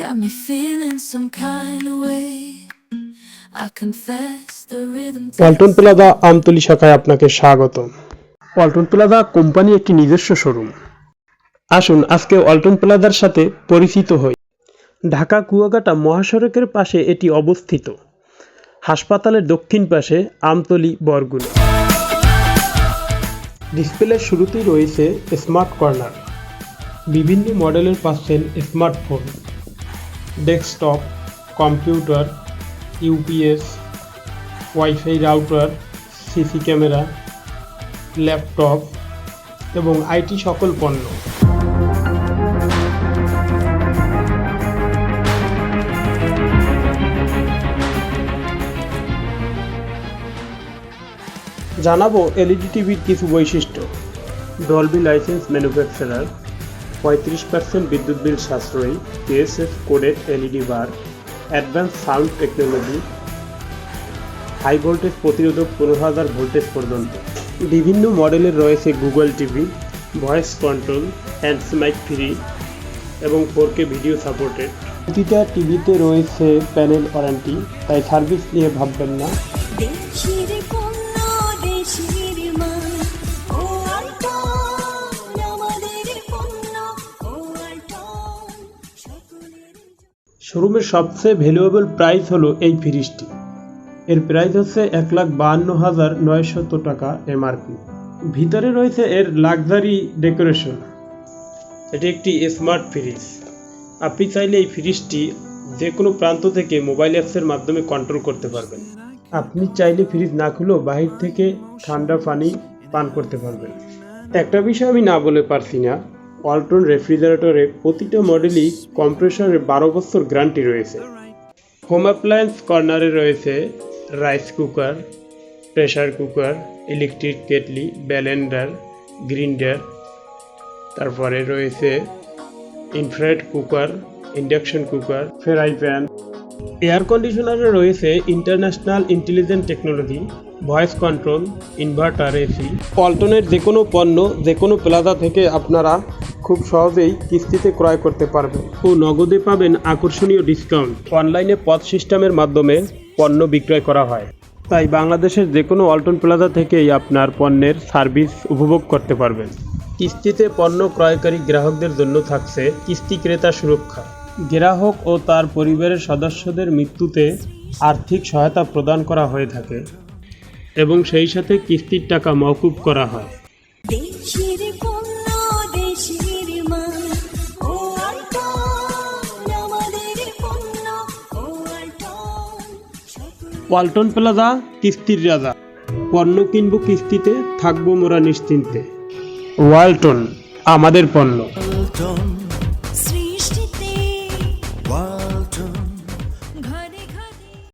me feeling some kind of way. I confess the rhythm Walton plaza Amtali শাখায় আপনাকে স্বাগত Walton plaza company একটি নিজস্ব শোরুম আসুন আজকে ওয়ালটন প্লাজার সাথে পরিচিত হই। ঢাকা কুয়াকাটা মহাসড়কের পাশে এটি অবস্থিত। হাসপাতালের দক্ষিণ পাশে আমতলি বরগুনা। ডিসপ্লের শুরুতেই রয়েছে স্মার্ট কর্নার বিভিন্ন মডেলের পাচ্ছেন smartphone desktop computer UPS wifi router CC camera laptop এবং আইটি সকল পণ্য। জানাব এলইডি টিভির কিছু বৈশিষ্ট্য। ডলবি লাইসেন্স ম্যানুফ্যাকচারার পঁয়ত্রিশ পার্সেন্ট বিদ্যুৎ বিল সাশ্রয়ী TSF coded LED bar advance sound technology high voltage প্রতিরোধক পনেরো হাজার ভোল্টেজ পর্যন্ত। বিভিন্ন মডেলের রয়েছে Google TV voice control hands mic free এবং ফোর কে ভিডিও সাপোর্টেড প্রতিটা টিভিতে রয়েছে প্যানেল ওয়ারেন্টি তাই সার্ভিস নিয়ে ভাববেন না। শোরুমের সবচেয়ে ভ্যালুয়েবল প্রাইস হলো এই ফ্রিজটি। এর প্রাইস হচ্ছে এক লাখ বাহান্ন হাজার নয়শত টাকা এমআরপি ভিতরে রয়েছে এর লাক্সারি ডেকোরেশন এটি একটি স্মার্ট ফ্রিজ আপনি চাইলে এই ফ্রিজটি যে কোনো প্রান্ত থেকে মোবাইল অ্যাপসের মাধ্যমে কন্ট্রোল করতে পারবেন। আপনি চাইলে ফ্রিজ না খুলেও বাহির থেকে ঠান্ডা পানি পান করতে পারবেন। একটা বিষয় আমি না বলে পারছি না ওয়ালটন রেফ্রিজারেটরে প্রতিটা মডেলই কম্প্রেসরের বারো বছর গ্যারান্টি রয়েছে। হোম অ্যাপ্লায়েন্স কর্নারে রয়েছে rice cooker pressure cooker electric kettle blender grinder তারপরে রয়েছে infrared cooker induction cooker fry pan air কন্ডিশনারে রয়েছে international intelligent technology, voice control, inverter, AC. পল্টনের যে কোনো পণ্য যে কোনো প্লাজা থেকে আপনারা খুব সহজেই কিস্তিতে ক্রয় করতে পারবেন। ও নগদে পাবেন আকর্ষণীয় ডিসকাউন্ট। অনলাইনে পথ সিস্টেমের মাধ্যমে পণ্য বিক্রয় করা হয়। তাই বাংলাদেশের যে কোনো অল্টন প্লাজা থেকেই আপনার পণ্যের সার্ভিস উপভোগ করতে পারবেন। কিস্তিতে পণ্য ক্রয়কারী গ্রাহকদের জন্য থাকছে কিস্তি ক্রেতা সুরক্ষা। গ্রাহক ও তার পরিবারের সদস্যদের মৃত্যুতে আর্থিক সহায়তা প্রদান করা হয়ে থাকে এবং সেই সাথে কিস্তির টাকা মওকুব করা হয়। ওয়ালটন প্লাজা কিস্তির রাজা। পণ্য কিনবো কিস্তিতে থাকব মোরা নিশ্চিন্তে। ওয়ালটন আমাদের পণ্য।